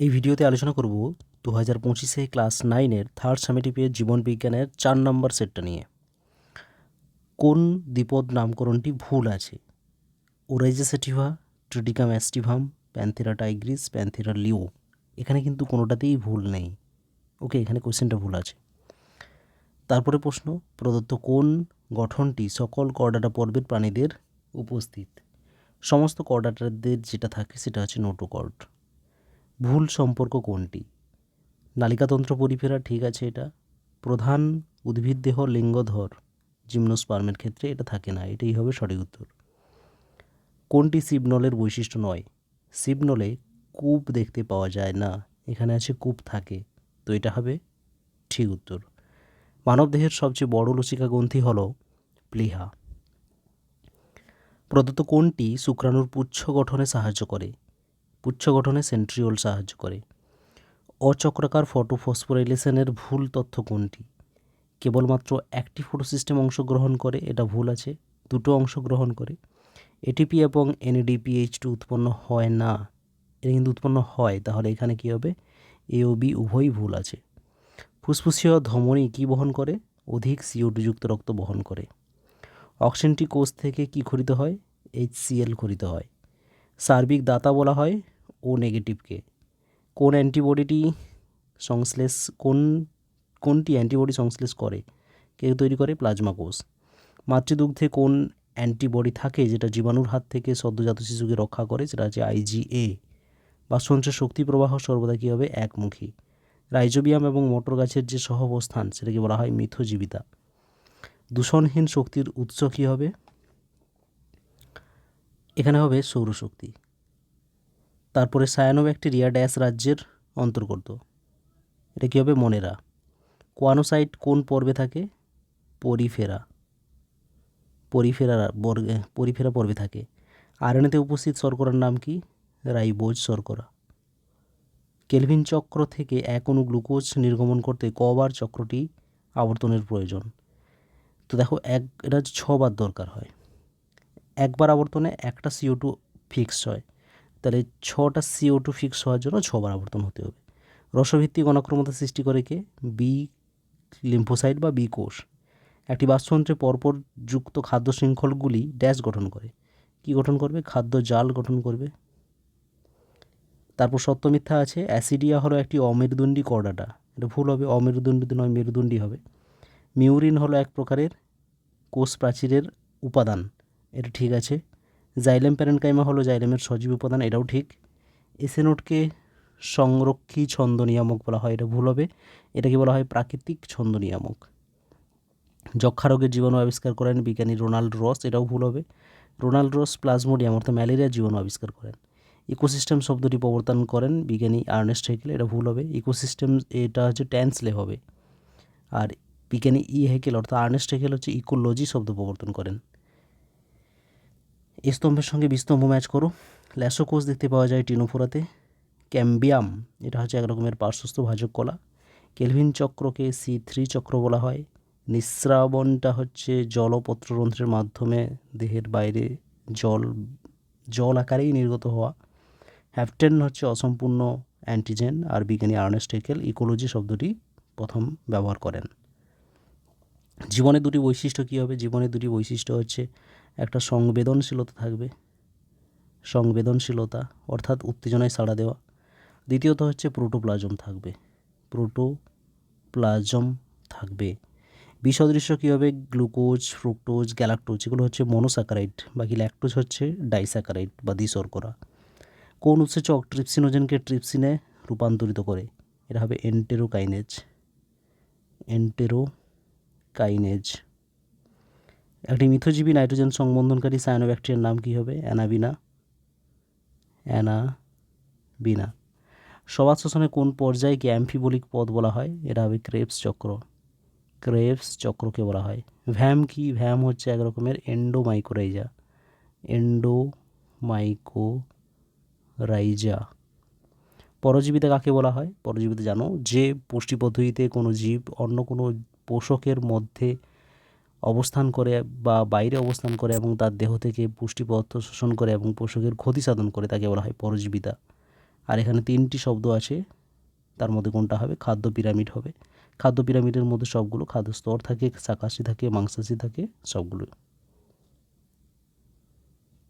এই ভিডিওতে আলোচনা করব দু হাজার পঁচিশে ক্লাস নাইনের থার্ড সামেটিভের জীবন বিজ্ঞানের চার নম্বর সেটটা নিয়ে। কোন দ্বিপদ নামকরণটি ভুল আছে? Oryza sativa Triticum aestivum Panthera tigris, Panthera leo. এখানে কিন্তু কোনোটাতেই ভুল নেই। ওকে, এখানে কোয়েশ্চেনটা ভুল আছে। তারপরে প্রশ্ন, প্রদত্ত কোন গঠনটি সকল কর্ডাটা পর্বের প্রাণীদের উপস্থিত? সমস্ত কর্ডাটাদের যেটা থাকে সেটা হচ্ছে নোটোকর্ড। ভুল সম্পর্ক কোনটি? নালিকাতন্ত্র পরিফেরা, ঠিক আছে এটা। প্রধান উদ্ভিদ দেহ, লিঙ্গধর, জিমনোস্পার্মের ক্ষেত্রে এটা থাকে না, এটাই হবে সঠিক উত্তর। কোনটি শিবনলের বৈশিষ্ট্য নয়? শিবনলে কূপ দেখতে পাওয়া যায় না, এখানে আছে কূপ থাকে, তো এটা হবে ঠিক উত্তর। মানবদেহের সবচেয়ে বড় লসিকা গ্রন্থি হল প্লিহা। প্রদত্ত কোনটি শুক্রাণুর পুচ্ছ গঠনে সাহায্য করে? পুচ্ছ গঠনে সেন্ট্রিওল সাহায্য করে। অচক্রাকার ফটোফসফোরাইলেশনের ভুল তথ্য কোনটি? কেবলমাত্র একটি ফটো সিস্টেম অংশগ্রহণ করে, এটা ভুল আছে, দুটো অংশগ্রহণ করে। এটিপি এবং এনএডিপিএইচ টু উৎপন্ন হয় না। এটা কিন্তু উৎপন্ন হয়, তাহলে এখানে কী হবে? এ ও বি উভয়ই ভুল আছে। ফুসফুসীয় ধমনী কী বহন করে? অধিক সিওটুযুক্ত রক্ত বহন করে। অক্সিজেনটি কোষ থেকে কী খরিত হয়? এইচ সিএল খরিত হয়। সার্বিক দাতা বলা হয় ও নেগেটিভকে? কোন অ্যান্টিবডিটি সংশ্লেষ, কোন, কোনটি অ্যান্টিবডি সংশ্লেষ করে? কে তৈরি করে প্লাজমা কোষ মাতৃদুগ্ধে কোন অ্যান্টিবডি থাকে যেটা জীবাণুর হাত থেকে সদ্যজাত শিশুকে রক্ষা করে? সেটা হচ্ছে আইজিএ বাস্তুঞ্চের শক্তি প্রবাহ সর্বদা কী হবে? একমুখী। রাইজোবিয়াম এবং মোটর গাছের যে সহাবস্থান, সেটাকে বলা হয় মিথজীবিতা। দূষণহীন শক্তির উৎস কী হবে? এখানে হবে সৌরশক্তি। তারপরে সায়ানোব্যাকটেরিয়া ড্যাশ রাজ্যের অন্তর্গত। এটা কী হবে? মনেরা। কোয়ানোসাইট কোন পর্বে থাকে? পরিফেরা। পরিফেরা বর্গে, পরিফেরা পর্বে থাকে। আরএনএতে উপস্থিত শর্করার নাম কি? রাইবোজ শর্করা। কেলভিন চক্র থেকে এক অণু গ্লুকোজ নির্গমন করতে কবার চক্রটি আবর্তনের প্রয়োজন। তো দেখো, এক, এটা ছবার দরকার হয়। একবার আবর্তনে একটা সিও টু ফিক্স হয়। তাহলে ছটা সিও টু ফিক্স হওয়ার জন্য ছবার আবর্তন হতে হবে। রসভিত্তিক অনাক্রমতা সৃষ্টি করে কে? বি লিম্ফোসাইট বা বি কোষ। একটি বাস্তুযন্ত্রে পরপর যুক্ত খাদ্য শৃঙ্খলগুলি ড্যাশ গঠন করে। কি গঠন করবে? খাদ্য জাল গঠন করবে। তারপর সত্য মিথ্যা আছে, অ্যাসিডিয়া হলো একটি অমেরুদণ্ডী কর্ডাটা। এটা ভুল হবে, অমেরুদণ্ডী নয়, মেরুদণ্ডী হবে। মিউরিন হলো এক প্রকারের কোষ প্রাচীরের উপাদান। এটা ঠিক আছে। জাইলেম প্যারেনকাইমা হলো জাইলেমের সজীব উপাদান, এটাও ঠিক। এসেনোটকে সংরক্ষী ছন্দ নিয়ামক বলা হয়, এটা ভুল হবে। এটাকে বলা হয় প্রাকৃতিক ছন্দ নিয়ামক যক্ষা রোগের জীবাণু আবিষ্কার করেন বিজ্ঞানী রোনাল্ড রস, এটাও ভুল হবে। রোনাল্ড রস প্লাজমোডিয়াম, অর্থাৎ ম্যালেরিয়ার জীবাণু আবিষ্কার করেন। ইকোসিস্টেম শব্দটি প্রবর্তন করেন বিজ্ঞানী আর্নেস্ট হেকেল, এটা ভুল হবে। ইকোসিস্টেম, এটা হচ্ছে ট্যান্সলে হবে। আর বিজ্ঞানী ই হেকেল, অর্থাৎ আর্নেস্ট হেকেল হচ্ছে ইকোলজি শব্দ প্রবর্তন করেন। স্তম্ভের সঙ্গে বিস্তম্ভ ম্যাচ করো। ল্যাসোকোষ দেখতে পাওয়া যায় টিনোফোরাতে। ক্যাম্বিয়াম, এটা হচ্ছে এক রকমের পার্শ্বস্থ ভাজক কলা। কেলভিন চক্রকে সি থ্রি চক্র বলা হয়। নিঃস্রাবণটা হচ্ছে জলপত্ররন্ধ্রের মাধ্যমে দেহের বাইরে জল জল আকারেই নির্গত হওয়া। হ্যাপটেন হচ্ছে অসম্পূর্ণ অ্যান্টিজেন আর বিজ্ঞানী আর্নেস্ট হেকেল ইকোলজি শব্দটি প্রথম ব্যবহার করেন। জীবনের দুটি বৈশিষ্ট্য কী হবে? জীবনের দুটি বৈশিষ্ট্য হচ্ছে একটা সংবেদনশীলতা থাকবে। সংবেদনশীলতা, অর্থাৎ উত্তেজনায় সাড়া দেওয়া। দ্বিতীয়ত হচ্ছে প্রোটোপ্লাজম থাকবে। প্রোটোপ্লাজম থাকবে। বিষদৃশ্য কী হবে? গ্লুকোজ, ফ্রুক্টোজ, গ্যালাক্টোজ, এগুলো হচ্ছে মনোস্যাকারাইড বাকি ল্যাকটোজ হচ্ছে ডাইস্যাকারাইড বা দ্বিশর্করা। কোন উৎসেচক ট্রিপসিনোজেনকে ট্রিপসিনে রূপান্তরিত করে? এটা হবে এন্টেরোকাইনেজ। এন্টেরোকাইনেজ। একটি মিথজীবী নাইট্রোজেন সংবন্ধনকারী সায়ানোব্যাকটেরিয়ার নাম কী হবে? অ্যানাবিনা। অ্যানাবিনা। সমাজ শোষণে কোন পর্যায়কে অ্যাম্ফিবলিক পদ বলা হয়? এটা হবে ক্রেপস চক্র। ক্রেপস চক্রকে বলা হয়। ভ্যাম কি? ভ্যাম হচ্ছে এক রকমের এন্ডোমাইকোরাইজা এন্ডোমাইকোরাইজা পরজীবিতা কাকে বলা হয়? পরজীবিতা জানো, যে পুষ্টি পদ্ধতিতে কোনো জীব অন্য কোনো পোষকের মধ্যে অবস্থান করে বা বাইরে অবস্থান করে এবং তার দেহ থেকে পুষ্টি পদার্থ শোষণ করে এবং পোষকের ক্ষতি সাধন করে তাকে বলা হয় পরজীবিতা। আর এখানে তিনটি শব্দ আছে। তার মধ্যে কোনটা হবে? খাদ্য পিরামিড হবে। খাদ্য পিরামিডের মধ্যে সবগুলো খাদ্য স্তর থাকে শাকাশি থাকে, মাংসাশী থাকে, সবগুলোই।